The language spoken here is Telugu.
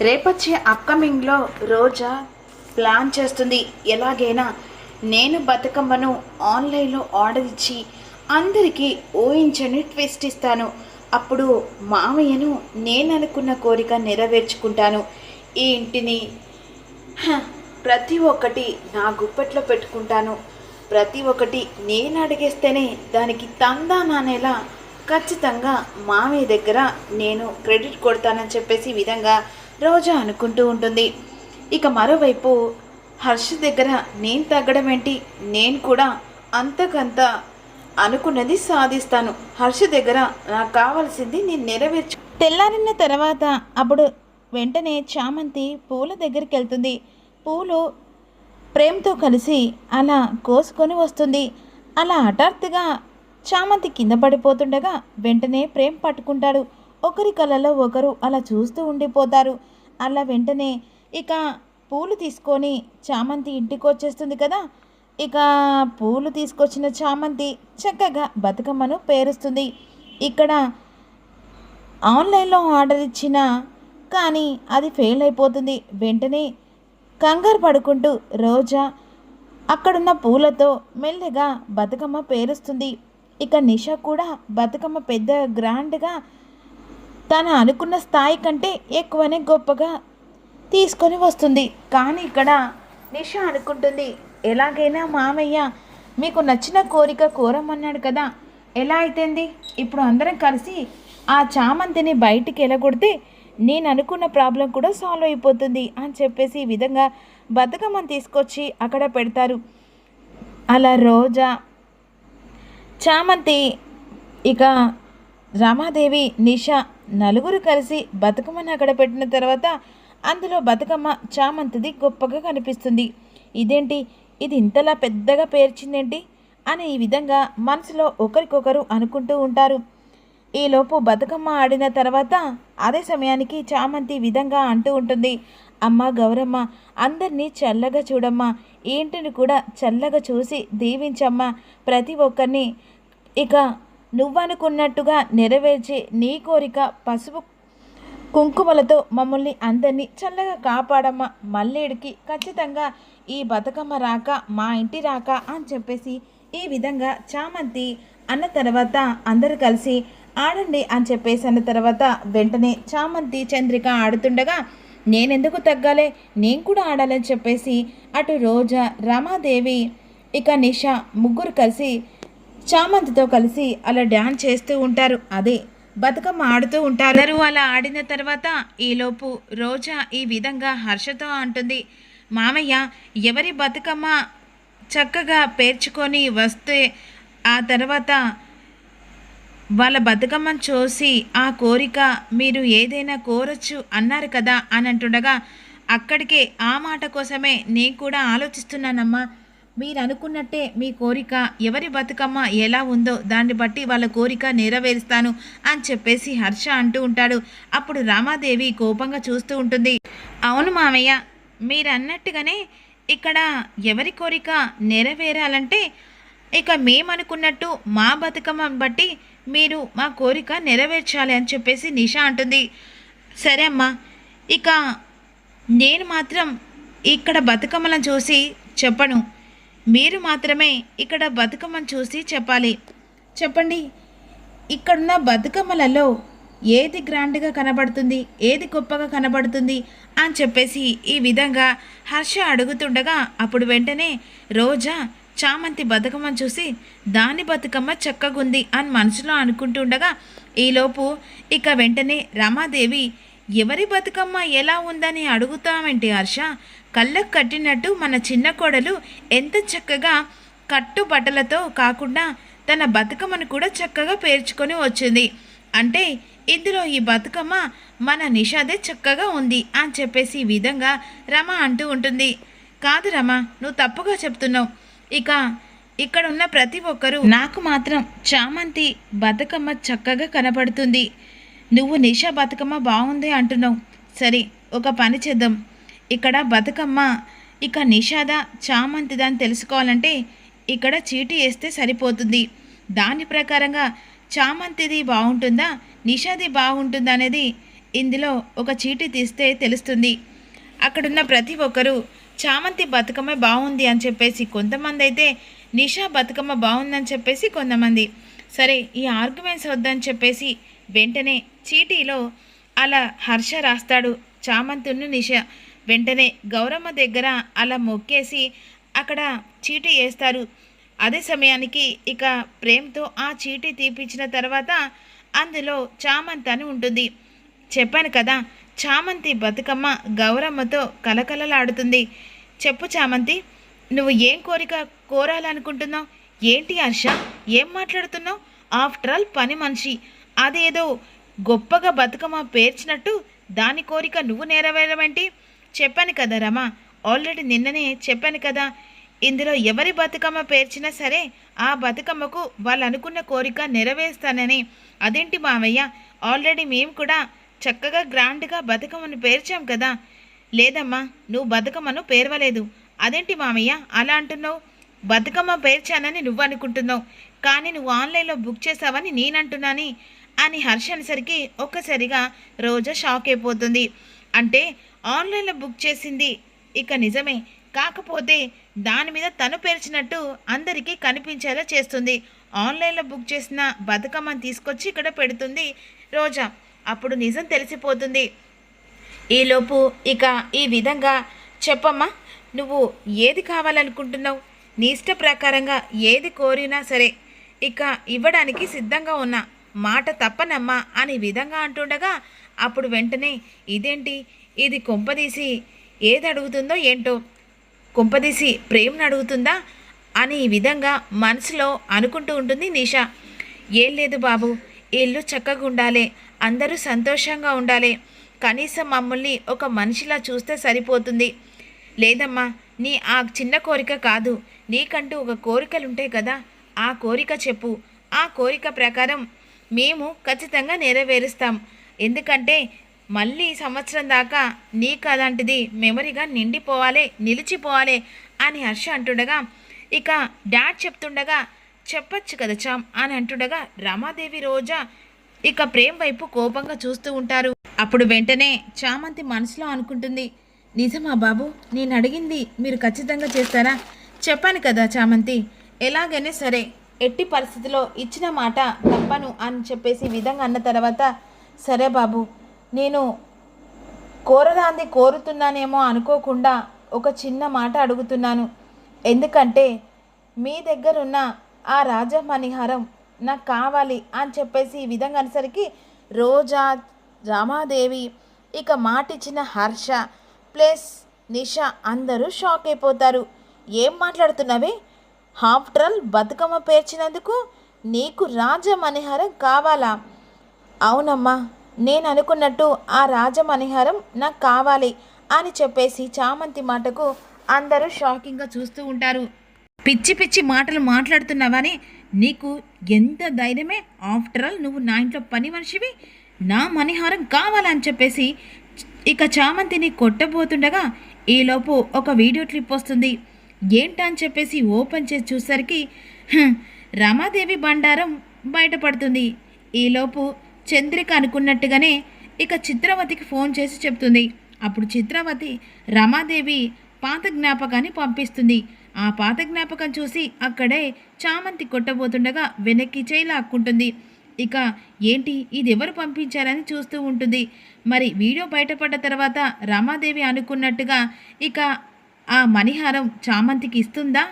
రేపొచ్చే అప్కమింగ్లో రోజా ప్లాన్ చేస్తుంది. ఎలాగైనా నేను బతుకమ్మను ఆన్లైన్లో ఆర్డర్ ఇచ్చి అందరికీ ఊహించని ట్విస్ట్ ఇస్తాను. అప్పుడు మామయ్యను నేను అనుకున్న కోరిక నెరవేర్చుకుంటాను. ఈ ఇంటిని హ, ప్రతి ఒక్కటి నా గుప్పెట్లో పెట్టుకుంటాను. ప్రతి ఒక్కటి నేను అడిగేస్తేనే దానికి తందా నానేలా ఖచ్చితంగా మామయ్య దగ్గర నేను క్రెడిట్ కొడతానని చెప్పేసి విధంగా రోజా అనుకుంటూ ఉంటుంది. ఇక మరోవైపు హర్ష దగ్గర నేను తగ్గడం ఏంటి? నేను కూడా అంతకంత అనుకున్నది సాధిస్తాను హర్ష దగ్గర నాకు కావాల్సింది నేను నెరవేర్చు తెల్లారిన తర్వాత అప్పుడు వెంటనే చామంతి పూల దగ్గరికి వెళ్తుంది. పూలు ప్రేమతో కలిసి అలా కోసుకొని వస్తుంది. అలా హఠాత్తుగా చామంతి కింద పడిపోతుండగా వెంటనే ప్రేమ్ పట్టుకుంటాడు. ఒకరి కళ్ళలో ఒకరు అలా చూస్తూ ఉండిపోతారు. అలా వెంటనే ఇక పూలు తీసుకొని చామంతి ఇంటికి వచ్చేస్తుంది కదా. ఇక పూలు తీసుకొచ్చిన చామంతి చక్కగా బతుకమ్మను పేరుస్తుంది. ఇక్కడ ఆన్లైన్లో ఆర్డర్ ఇచ్చిన కానీ అది ఫెయిల్ అయిపోతుంది. వెంటనే కంగారు పడుకుంటూ రోజా అక్కడున్న పూలతో మెల్లగా బతుకమ్మ పేరుస్తుంది. ఇక నిష కూడా బతుకమ్మ పెద్ద గ్రాండ్గా తను అనుకున్న స్థాయి కంటే ఎక్కువనే గొప్పగా తీసుకొని వస్తుంది. కానీ ఇక్కడ నిష అనుకుంటుంది ఎలాగైనా మామయ్య మీకు నచ్చిన కోరిక కోరమన్నాడు కదా ఎలా అయితేంది? ఇప్పుడు అందరం కలిసి ఆ చామంతిని బయటికి ఎలగొడితే నేను అనుకున్న ప్రాబ్లం కూడా సాల్వ్ అయిపోతుంది అని చెప్పేసి ఈ విధంగా బతుకమ్మని తీసుకొచ్చి అక్కడ పెడతారు. అలా రోజా చామంతి ఇక రమాదేవి నిష నలుగురు కలిసి బతుకమ్మని అక్కడ పెట్టిన తర్వాత అందులో బతుకమ్మ చామంతిది గొప్పగా కనిపిస్తుంది. ఇదేంటి? ఇది ఇంతలా పెద్దగా పేర్చిందేంటి? అని ఈ విధంగా మనసులో ఒకరికొకరు అనుకుంటూ ఉంటారు. ఈలోపు బతుకమ్మ ఆడిన తర్వాత అదే సమయానికి చామంతి విధంగా అంటూ ఉంటుంది. అమ్మ గౌరమ్మ అందరినీ చల్లగా చూడమ్మా. ఈ ఇంటిని కూడా చల్లగా చూసి దీవించమ్మా. ప్రతి ఒక్కరిని ఇక నువ్వనుకున్నట్టుగా నెరవేర్చి నీ కోరిక పసుపు కుంకుమలతో మమ్మల్ని అందరినీ చల్లగా కాపాడమ్మ మల్లేడికి ఖచ్చితంగా ఈ బతుకమ్మ రాక మా ఇంటి రాక అని చెప్పేసి ఈ విధంగా చామంతి అన్న తర్వాత అందరూ కలిసి ఆడండి అని చెప్పేసి అన్న తర్వాత వెంటనే చామంతి చంద్రిక ఆడుతుండగా నేనెందుకు తగ్గాలే? నేను కూడా ఆడాలని చెప్పేసి అటు రోజా రమాదేవి ఇక నిష ముగ్గురు కలిసి చామంతితో కలిసి అలా డ్యాన్స్ చేస్తూ ఉంటారు. అదే బతుకమ్మ ఆడుతూ ఉంటారు. అందరూ అలా ఆడిన తర్వాత ఈలోపు రోజా ఈ విధంగా హర్షతో అంటుంది. మామయ్య ఎవరి బతుకమ్మ చక్కగా పేర్చుకొని వస్తే ఆ తర్వాత వాళ్ళ బతుకమ్మను చూసి ఆ కోరిక మీరు ఏదైనా కోరొచ్చు అన్నారు కదా అని అంటుండగా అక్కడికే ఆ మాట కోసమే నేను కూడా ఆలోచిస్తున్నానమ్మా. మీరు అనుకున్నట్టే మీ కోరిక ఎవరి బతుకమ్మ ఎలా ఉందో దాన్ని బట్టి వాళ్ళ కోరిక నెరవేరుస్తాను అని చెప్పేసి హర్ష అంటూ ఉంటాడు. అప్పుడు రామాదేవి కోపంగా చూస్తూ ఉంటుంది. అవును మామయ్య మీరు అన్నట్టుగానే ఇక్కడ ఎవరి కోరిక నెరవేరాలంటే ఇక మేమనుకున్నట్టు మా బతుకమ్మ బట్టి మీరు మా కోరిక నెరవేర్చాలి అని చెప్పేసి నిషా అంటుంది. సరే అమ్మా ఇక నేను మాత్రం ఇక్కడ బతుకమ్మలను చూసి చెప్పను. మీరు మాత్రమే ఇక్కడ బతుకమ్మను చూసి చెప్పాలి. చెప్పండి. ఇక్కడున్న బతుకమ్మలలో ఏది గ్రాండ్గా కనబడుతుంది ఏది గొప్పగా కనబడుతుంది అని చెప్పేసి ఈ విధంగా హర్ష అడుగుతుండగా అప్పుడు వెంటనే రోజా చామంతి బతుకమ్మను చూసి దాని బతుకమ్మ చక్కగుంది అని మనసులో అనుకుంటుండగా ఈలోపు ఇక వెంటనే రమాదేవి ఎవరి బతుకమ్మ ఎలా ఉందని అడుగుతామంటే హర్ష? కళ్ళకు కట్టినట్టు మన చిన్న కోడలు ఎంత చక్కగా కట్టుబట్టలతో కాకుండా తన బతుకమ్మను కూడా చక్కగా పేర్చుకొని వచ్చింది. అంటే ఇందులో ఈ బతుకమ్మ మన నిషాదే చక్కగా ఉంది అని చెప్పేసి ఈ విధంగా రమ అంటూ ఉంటుంది. కాదు రమ నువ్వు తప్పుగా చెప్తున్నావు. ఇక ఇక్కడ ఉన్న ప్రతి ఒక్కరూ నాకు మాత్రం చామంతి బతుకమ్మ చక్కగా కనపడుతుంది. నువ్వు నిషా బతుకమ్మ బాగుంది అంటున్నావు. సరే ఒక పని చేద్దాం. ఇక్కడ బతుకమ్మ ఇక నిషాద చామంతిదా అని తెలుసుకోవాలంటే ఇక్కడ చీటీ వేస్తే సరిపోతుంది. దాని ప్రకారంగా చామంతిది బాగుంటుందా నిషాది బాగుంటుందా అనేది ఇందులో ఒక చీటీ తీస్తే తెలుస్తుంది. అక్కడున్న ప్రతి ఒక్కరూ చామంతి బతుకమ్మ బాగుంది అని చెప్పేసి కొంతమంది అయితే నిషా బతుకమ్మ బాగుందని చెప్పేసి కొంతమంది. సరే ఈ ఆర్గ్యుమెంట్స్ వద్దని చెప్పేసి వెంటనే చీటీలో అలా హర్ష రాస్తాడు చామంతును నిష. వెంటనే గౌరమ్మ దగ్గర అలా మొక్కేసి అక్కడ చీటీ వేస్తారు. అదే సమయానికి ఇక ప్రేమ్తో ఆ చీటీ తీపిచ్చిన తర్వాత అందులో చామంతి అని ఉంటుంది. చెప్పాను కదా చామంతి బతుకమ్మ గౌరమ్మతో కలకలలాడుతుంది. చెప్పు చామంతి నువ్వు ఏం కోరిక కోరాలనుకుంటున్నావు? ఏంటి హర్ష? ఏం మాట్లాడుతున్నావు? ఆఫ్టర్ ఆల్ పని మనిషి. అదేదో గొప్పగా బతుకమ్మ పేర్చినట్టు దాని కోరిక నువ్వు నెరవేరమేంటి చెప్పాను కదా రమా. ఆల్రెడీ నిన్ననే చెప్పాను కదా. ఇందులో ఎవరి బతుకమ్మ పేర్చినా సరే ఆ బతుకమ్మకు వాళ్ళు అనుకున్న కోరిక నెరవేరుస్తానని. అదేంటి మావయ్య? ఆల్రెడీ మేము కూడా చక్కగా గ్రాండ్గా బతుకమ్మను పేర్చాం కదా. లేదమ్మా నువ్వు బతుకమ్మను పేర్వలేదు. అదేంటి మామయ్య అలా అంటున్నావు? బతుకమ్మ పేర్చానని నువ్వు అనుకుంటున్నావు కానీ నువ్వు ఆన్లైన్లో బుక్ చేసావని నేనంటున్నాని. అని హర్ష అనేసరికి ఒక్కసారిగా రోజా షాక్ అయిపోతుంది. అంటే ఆన్లైన్లో బుక్ చేసింది. ఇక నిజమే. కాకపోతే దాని మీద తను పేర్చినట్టు అందరికీ కనిపించేలా చేస్తుంది. ఆన్లైన్లో బుక్ చేసిన బతుకమ్మని తీసుకొచ్చి ఇక్కడ పెడుతుంది రోజా. అప్పుడు నిజం తెలిసిపోతుంది. ఈలోపు ఇక ఈ విధంగా చెప్పమ్మా నువ్వు ఏది కావాలనుకుంటున్నావు? నీ ఇష్ట ప్రకారంగా ఏది కోరినా సరే ఇక ఇవ్వడానికి సిద్ధంగా ఉన్నా. మాట తప్పనమ్మా అని విధంగా అంటుండగా అప్పుడు వెంటనే ఇదేంటి? ఇది కుంపదీసి ఏది అడుగుతుందో ఏంటో? కుంపదీసి ప్రేమను అడుగుతుందా? అని ఈ విధంగా మనసులో అనుకుంటూ ఉంటుంది నిషా. ఏం లేదు బాబు ఇల్లు చక్కగా ఉండాలి అందరూ సంతోషంగా ఉండాలి. కనీసం మమ్మల్ని ఒక మనిషిలా చూస్తే సరిపోతుంది. లేదమ్మా నీ ఆ చిన్న కోరిక కాదు. నీకంటూ ఒక కోరికలుంటాయి కదా. ఆ కోరిక చెప్పు. ఆ కోరిక ప్రకారం మేము ఖచ్చితంగా నెరవేరుస్తాం. ఎందుకంటే మళ్ళీ సంవత్సరం దాకా నీకు అలాంటిది మెమరీగా నిండిపోవాలి నిలిచిపోవాలి అని హర్ష అంటుండగా ఇక డాడ్ చెప్తుండగా చెప్పచ్చు కదా చామ్ అని అంటుండగా రమాదేవి రోజా ఇక ప్రేమ్ వైపు కోపంగా చూస్తూ ఉంటారు. అప్పుడు వెంటనే చామంతి మనసులో అనుకుంటుంది నిజమా బాబు నేను అడిగింది మీరు ఖచ్చితంగా చేస్తారా? చెప్పాను కదా చామంతి ఎలాగైనా సరే ఎట్టి పరిస్థితిలో ఇచ్చిన మాట తప్పను అని చెప్పేసి విధంగా అన్న తర్వాత సరే బాబు నేను కోరదాంది కోరుతున్నానేమో అనుకోకుండా ఒక చిన్న మాట అడుగుతున్నాను. ఎందుకంటే మీ దగ్గరున్న ఆ రాజమణిహారం నాకు కావాలి అని చెప్పేసి ఈ విధంగా అనేసరికి రోజా రామాదేవి ఇక మాటిచ్చిన హర్ష ప్లస్ నిష అందరూ షాక్ అయిపోతారు. ఏం మాట్లాడుతున్నావే? ఆఫ్టర్ ఆల్ బతుకమ్మ పేర్చినందుకు నీకు రాజమణిహారం కావాలా? అవునమ్మా నేను అనుకున్నట్టు ఆ రాజమణిహారం నాకు కావాలి అని చెప్పేసి చామంతి మాటకు అందరూ షాకింగ్గా చూస్తూ ఉంటారు. పిచ్చి పిచ్చి మాటలు మాట్లాడుతున్నావని నీకు ఎంత ధైర్యమే? ఆఫ్టర్ ఆల్ నువ్వు నా ఇంట్లో పని మనిషివి నా మణిహారం కావాలని చెప్పేసి ఇక చామంతిని కొట్టబోతుండగా ఈలోపు ఒక వీడియో క్లిప్ వస్తుంది. ఏంటని చెప్పేసి ఓపెన్ చేసి చూసరికి రమాదేవి బండారం బయటపడుతుంది. ఈలోపు చంద్రిక అనుకున్నట్టుగానే ఇక చిత్రవతికి ఫోన్ చేసి చెప్తుంది. అప్పుడు చిత్రవతి రమాదేవి పాత జ్ఞాపకాన్ని పంపిస్తుంది. ఆ పాత జ్ఞాపకం చూసి అక్కడే చామంతి కొట్టబోతుండగా వెనక్కి చేయి లాక్కుంటుంది. ఇక ఏంటి ఇది ఎవరు పంపించారని చూస్తూ ఉంటుంది. మరి వీడియో బయటపడ్డ తర్వాత రమాదేవి అనుకున్నట్టుగా ఇక ఆ మణిహారం చామంతికి ఇస్తుందా?